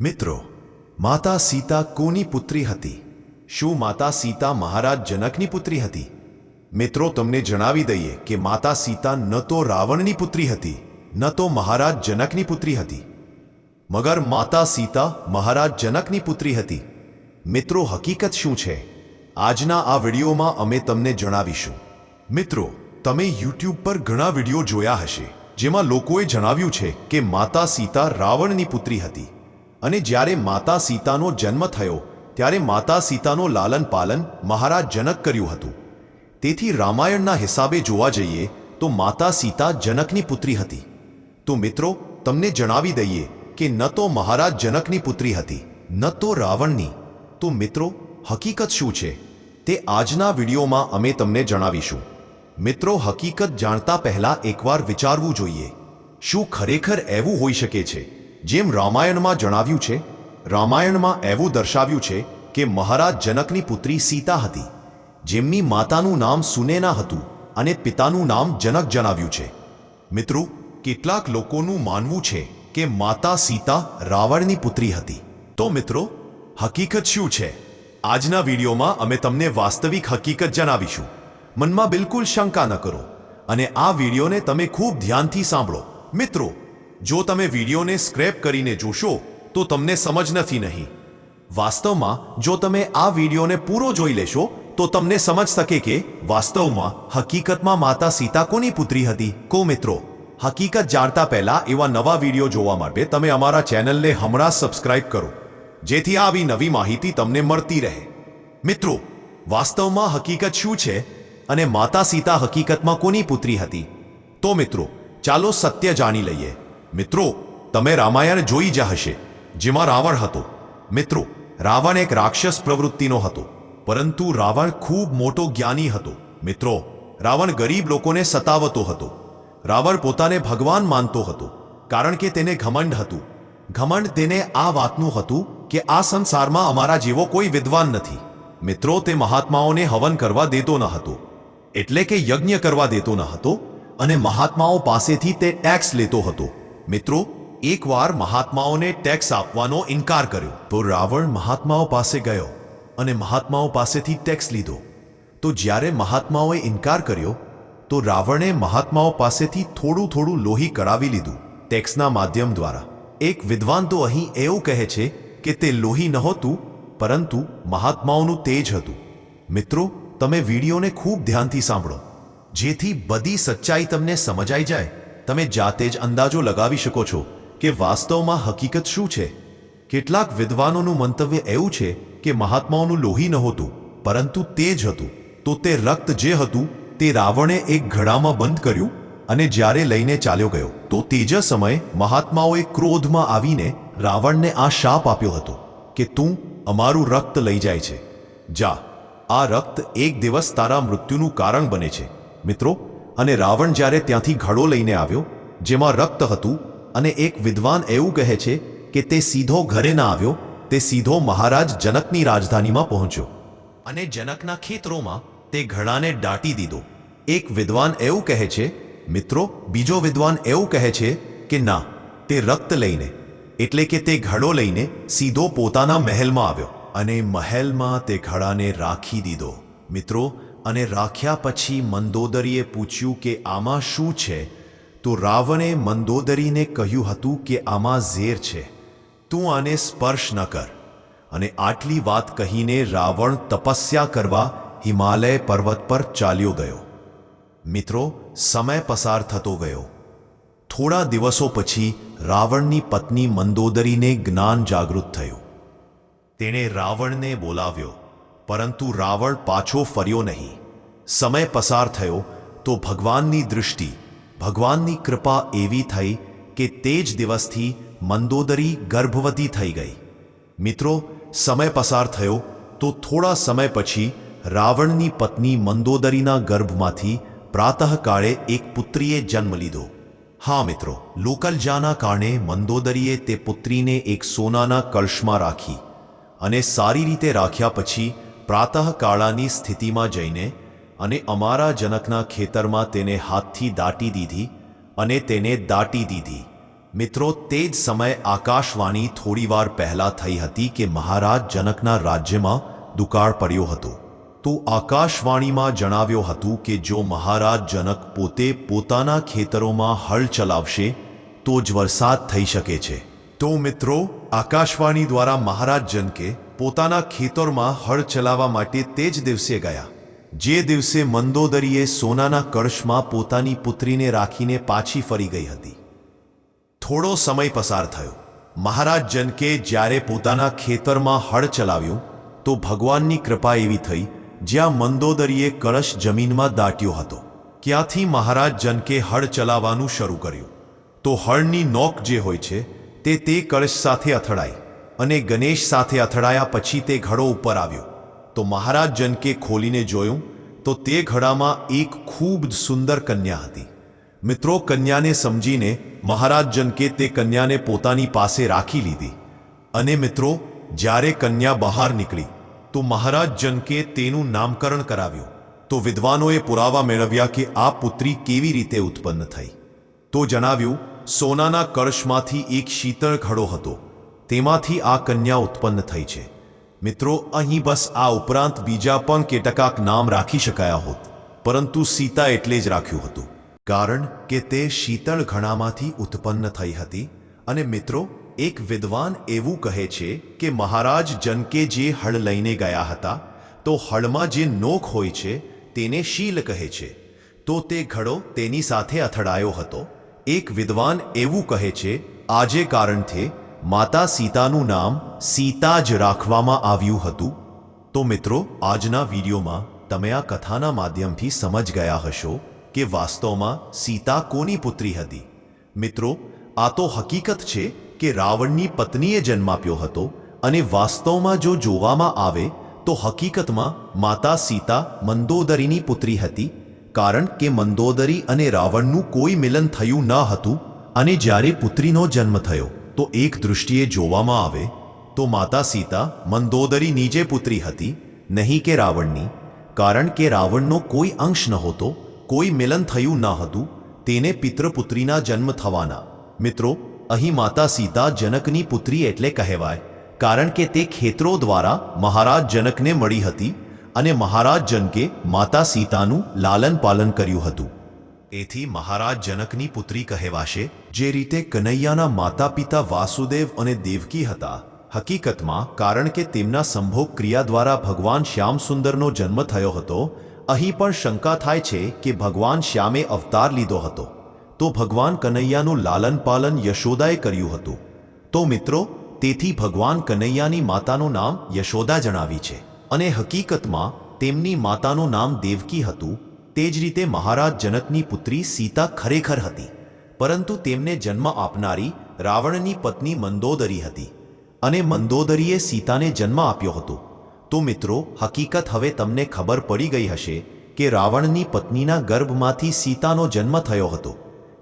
મિત્રો, માતા સીતા કોની પુત્રી હતી? શું માતા સીતા મહારાજ જનકની પુત્રી હતી? મિત્રો, તમને જણાવી દઈએ કે માતા સીતા ન તો રાવણની પુત્રી હતી, ન તો મહારાજ જનકની પુત્રી હતી. મગર માતા સીતા મહારાજ જનકની પુત્રી હતી. મિત્રો, હકીકત શું છે? આજના આ વિડીયોમાં અમે તમને જણાવીશું. મિત્રો, તમે યુટ્યુબ પર ઘણા વીડિયો જોયા હશે, જેમાં લોકોએ જણાવ્યું છે કે માતા સીતા રાવણની પુત્રી હતી. અને જ્યારે માતા સીતાનો જન્મ થયો, ત્યારે માતા સીતાનો લાલન પાલન મહારાજ જનક કર્યું હતું. તેથી રામાયણના હિસાબે જોવા જઈએ, તો માતા સીતા જનકની પુત્રી હતી. તો મિત્રો, તમને જણાવી દઈએ કે ન તો મહારાજ જનકની પુત્રી હતી, ન તો રાવણની. તો મિત્રો, હકીકત શું છે? તે આજના વિડીયોમાં અમે તમને જણાવીશું. મિત્રો, હકીકત જાણતા પહેલાં એકવાર વિચારવું જોઈએ. શું ખરેખર એવું હોઈ શકે છે? જેમ રામાયણમાં જણાવ્યું છે, રામાયણમાં એવું દર્શાવ્યું છે કે મહારાજ જનકની પુત્રી સીતા હતી, જેમની માતાનું નામ સુનેના હતું અને પિતાનું નામ જનક જણાવ્યું છે. મિત્રો, કેટલાક લોકોનું માનવું છે કે માતા સીતા રાવણની પુત્રી હતી. તો મિત્રો, હકીકત શું છે? આજના વિડીયોમાં અમે તમને વાસ્તવિક હકીકત જણાવીશું. મનમાં બિલકુલ શંકા ન કરો અને આ વિડીયોને તમે ખૂબ ધ્યાનથી સાંભળો. મિત્રો જો તમે વિડીયોને સ્ક્રેપ કરીને જોશો, તો તમને સમજ નથી નહીં. વાસ્તવમાં, જો તમે આ વિડીયોને પૂરો જોઈ લેશો, તો તમને સમજ શકે કે વાસ્તવમાં હકીકતમાં માતા સીતા કોની પુત્રી હતી? કો મિત્રો, હકીકત જાણતા પહેલા એવા નવા વીડિયો જોવા માટે તમે અમારા ચેનલને હમણાં સબસ્ક્રાઇબ કરો, જેથી આવી નવી માહિતી તમને મળતી રહે. મિત્રો, વાસ્તવમાં હકીકત શું છે અને માતા સીતા હકીકતમાં કોની પુત્રી હતી? તો મિત્રો, ચાલો સત્ય જાણી લઈએ. મિત્રો, તમે રામાયણ જોઈ જ હશે, જેમાં રાવણ હતો. મિત્રો, રાવણ એક રાક્ષસ પ્રવૃત્તિનો હતો, પરંતુ રાવણ ખૂબ મોટો જ્ઞાની હતો. મિત્રો, રાવણ ગરીબ લોકોને સતાવતો હતો. રાવણ પોતાને ભગવાન માનતો હતો, કારણ કે તેને ઘમંડ હતું. ઘમંડ તેને આ વાતનું હતું કે આ સંસારમાં અમારા જેવો કોઈ વિદ્વાન નથી. મિત્રો, તે મહાત્માઓને હવન કરવા દેતો ન હતો, એટલે કે યજ્ઞ કરવા દેતો ન હતો અને મહાત્માઓ પાસેથી તે ટેક્સ લેતો હતો. મિત્રો, એકવાર મહાત્માઓને ટેક્સ આપવાનો ઇનકાર કર્યો, તો રાવણ મહાત્માઓ પાસે ગયો અને મહાત્માઓ પાસેથી ટેક્સ લીધો. તો જ્યારે મહાત્માઓએ ઇનકાર કર્યો, તો રાવણે મહાત્માઓ પાસેથી થોડું થોડું લોહી કરાવી લીધું ટેક્સના માધ્યમ દ્વારા. એક વિદ્વાન તો અહીં એવું કહે છે કે તે લોહી નહોતું, પરંતુ મહાત્માઓનું તેજ હતું. મિત્રો, તમે વિડીયોને ખૂબ ધ્યાનથી સાંભળો, જેથી બધી સચ્ચાઈ તમને સમજાઈ જાય તમે જાતે જ અંદાજો લગાવી શકો છો કે વાસ્તવમાં હકીકત શું છે. કેટલાક વિદ્વાનોનું મંતવ્ય એવું છે કે મહાત્માઓનું લોહી નહોતું, પરંતુ તે જ હતું. તો તે રક્ત જે હતું, તે રાવણે એક ઘડામાં બંધ કર્યું અને જ્યારે લઈને ચાલ્યો ગયો, તો તે જ સમયે મહાત્માઓએ ક્રોધમાં આવીને રાવણને આ શાપ આપ્યો હતો કે તું અમારું રક્ત લઈ જાય છે. જા, આ રક્ત એક દિવસ તારા મૃત્યુનું કારણ બને છે. મિત્રો અને રાવણ જ્યારે ત્યાંથી ઘડો લઈને આવ્યો, જેમાં રક્ત હતું, અને એક વિદ્વાન એવું કહે છે કે તે સીધો ઘરે ના આવ્યો, તે સીધો મહારાજ જનકની રાજધાનીમાં પહોંચ્યો. અને જનકના ખેતરોમાં તે ઘડાને દાટી દીધો. એક વિદ્વાન એવું કહે છે, મિત્રો, બીજો વિદ્વાન એવું કહે છે કે ના, તે રક્ત લઈને, એટલે કે તે ઘડો લઈને સીધો પોતાના મહેલમાં આવ્યો. અને મહેલમાં તે ઘડાને રાખી દીધો. મિત્રો અને રાખ્યા પછી મંદોદરીએ પૂછ્યું કે આમાં શું છે, તો રાવણે મંદોદરીને કહ્યું હતું કે આમાં ઝેર છે. તું આને સ્પર્શ ન કર. અને આટલી વાત કહીને રાવણ તપસ્યા કરવા હિમાલય પર્વત પર ચાલ્યો ગયો. મિત્રો, સમય પસાર થતો ગયો. થોડા દિવસો પછી રાવણની પત્ની મંદોદરીને જ્ઞાન જાગૃત થયું. તેણે રાવણને બોલાવ્યો. પરંતુ રાવણ પાછો ફર્યો નહીં. સમય પસાર થયો તો ભગવાનની દૃષ્ટિ, ભગવાનની કૃપા એવી થઈ કે તે જ દિવસથી મંદોદરી ગર્ભવતી થઈ ગઈ. મિત્રો, સમય પસાર થયો તો થોડા સમય પછી રાવણની પત્ની મંદોદરીના ગર્ભમાંથી પ્રાતઃકાળે એક પુત્રીએ જન્મ લીધો. હા મિત્રો લોકલજાના કારણે મંદોદરીએ તે પુત્રીને એક સોનાના કળશમાં રાખી અને સારી રીતે રાખ્યા પછી પ્રાતઃકાળાની સ્થિતિમાં જઈને અને અમારા જનકના ખેતરમાં તેને હાથથી દાટી દીધી અને તેને દાટી દીધી. મિત્રો, તે જ સમયે આકાશવાણી થોડીવાર પહેલાં થઈ હતી કે મહારાજ જનકના રાજ્યમાં દુકાળ પડ્યો હતો. તો આકાશવાણીમાં જણાવ્યું હતું કે જો મહારાજ જનક પોતે પોતાના ખેતરોમાં હળ ચલાવશે, તો જ વરસાદ થઈ શકે છે. તો મિત્રો, આકાશવાણી દ્વારા મહારાજ જનકે પોતાના ખેતરમાં હળ ચલાવવા માટે તે જ દિવસે ગયા. જે દિવસે મંદોદરીએ સોનાના કળશમાં પોતાની પુત્રીને રાખીને પાછી ફરી ગઈ હતી. થોડો સમય પસાર થયો. મહારાજ જનકે જ્યારે પોતાના ખેતરમાં હળ ચલાવ્યું, તો ભગવાનની કૃપા એવી થઈ, જ્યાં મંદોદરીએ કળશ જમીનમાં દાટ્યો હતો. ક્યાંથી મહારાજ જનકે હળ ચલાવવાનું શરૂ કર્યું. તો હળની નોક જે હોય છે, તે તે કળશ સાથે અથડાઈ. અને ગણેશ સાથે અથડાયા પછી તે ઘડો ઉપર આવ્યો. તો મહારાજ જનકે ખોલીને જોયું, તો તે ઘડામાં એક ખૂબ સુંદર કન્યા હતી. મિત્રો, કન્યાને સમજીને મહારાજ જનકે તે કન્યાને પોતાની પાસે રાખી લીધી. અને મિત્રો, જ્યારે કન્યા બહાર નીકળી, તો મહારાજ જનકે તેનું નામકરણ કરાવ્યું. તો વિદ્વાનોએ પુરાવા મેળવ્યા કે આ પુત્રી કેવી રીતે ઉત્પન્ન થઈ. તો જણાવ્યું, સોનાના કળશમાંથી એક શીતળ ઘડો હતો. તેમાંથી આ કન્યા ઉત્પન્ન થઈ છે. મિત્રો, અહીં બસ આ ઉપરાંત બીજા પણ કેટલાક નામ રાખી શકાયા હોત, પરંતુ સીતા એટલે જ રાખ્યું હતું. કારણ કે તે શીતળ ઘણામાંથી ઉત્પન્ન થઈ હતી અને મિત્રો, એક વિદ્વાન એવું કહે છે કે મહારાજ જનકે જે હળ લઈને ગયા હતા, તો હળમાં જે નોક હોય છે, તેને શીલ કહે છે. તો તે ઘડો તેની સાથે અથડાયો હતો. એક વિદ્વાન એવું કહે છે, આજે કારણથી માતા સીતાનું નામ સીતા જ રાખવામાં આવ્યું હતું? તો મિત્રો, આજના વિડીયોમાં તમે આ કથાના માધ્યમથી સમજ ગયા હશો કે વાસ્તવમાં સીતા કોની પુત્રી હતી. મિત્રો, આ તો હકીકત છે કે રાવણની પત્નીએ જન્મ આપ્યો હતો અને વાસ્તવમાં જો જોવામાં આવે, તો હકીકતમાં માતા સીતા મંદોદરીની પુત્રી હતી, કારણ કે મંદોદરી અને રાવણનું કોઈ મિલન થયું ન હતું અને જ્યારે પુત્રીનો જન્મ થયો. તો એક દૃષ્ટિએ જોવામાં આવે, તો માતા સીતા મંદોદરી નીજે પુત્રી હતી, નહીં કે રાવણની, કારણ કે રાવણનો કોઈ અંશ નહોતો, કોઈ મિલન થયું ન હતું, તેને પિતૃપુત્રીના જન્મ થવાના. મિત્રો, અહીં માતા સીતા જનકની પુત્રી એટલે કહેવાય, કારણ કે તે ખેતરો દ્વારા મહારાજ જનકને મળી હતી અને મહારાજ જનકે માતા સીતાનું લાલન પાલન કર્યું હતું. એથી મહારાજ જનકની પુત્રી કહેવાશે, જે રીતે કનૈયાના માતા પિતા વાસુદેવ અને દેવકી હતા. હકીકતમાં, કારણ કે તેમના સંભોગ ક્રિયા દ્વારા ભગવાન શ્યામસુંદરનો જન્મ થયો હતો, અહીં પણ શંકા થાય છે કે ભગવાન શ્યામે અવતાર લીધો હતો. તો ભગવાન કનૈયાનું લાલન પાલન યશોદાએ કર્યું હતું. તો મિત્રો, તેથી ભગવાન કનૈયાની માતાનું નામ યશોદા જણાવી છે. અને હકીકતમાં, તેમની માતાનું નામ દેવકી હતું તે જ રીતે મહારાજ જનકની પુત્રી સીતા ખરેખર હતી, પરંતુ તેમને જન્મ આપનારી રાવણની પત્ની મંદોદરી હતી અને મંદોદરીએ સીતાને જન્મ આપ્યો હતો. તો મિત્રો, હકીકત હવે તમને ખબર પડી ગઈ હશે કે રાવણની પત્નીના ગર્ભમાંથી સીતાનો જન્મ થયો હતો.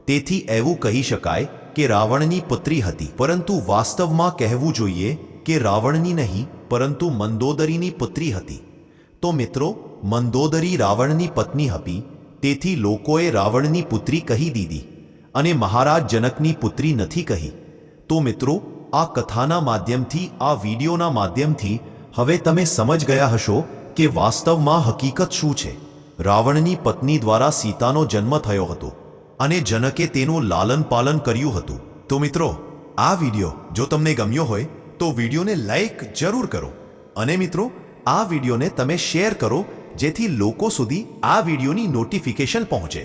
તેથી એવું કહી શકાય કે રાવણની પુત્રી હતી, પરંતુ વાસ્તવમાં કહેવું જોઈએ કે રાવણની નહીં, પરંતુ મંદોદરીની પુત્રી હતી. તો મિત્રો મંદોદરી રાવણની પત્ની હતી, તેથી લોકોએ રાવણની પુત્રી કહી દીધી અને મહારાજ જનકની પુત્રી નથી કહી. તો મિત્રો, આ કથાના માધ્યમથી, આ વિડીયોના માધ્યમથી, હવે તમે સમજ ગયા હશો કે વાસ્તવમાં હકીકત શું છે. રાવણની પત્ની દ્વારા સીતાનો જન્મ થયો હતો અને જનકે તેનું લાલન પાલન કર્યું હતું. તો મિત્રો, આ વીડિયો જો તમને ગમ્યો હોય, તો વિડીયોને લાઈક જરૂર કરો અને મિત્રો, આ વિડીયોને તમે શેર કરો જેથી લોકો સુધી આ વિડીયોની નોટિફિકેશન પહોંચે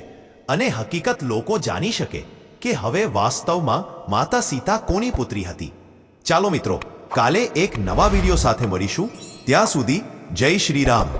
અને હકીકત લોકો જાણી શકે કે હવે વાસ્તવમાં માતા સીતા કોની પુત્રી હતી. ચાલો મિત્રો, કાલે એક નવા વીડિયો સાથે મળીશું. ત્યાં સુધી જય શ્રી રામ.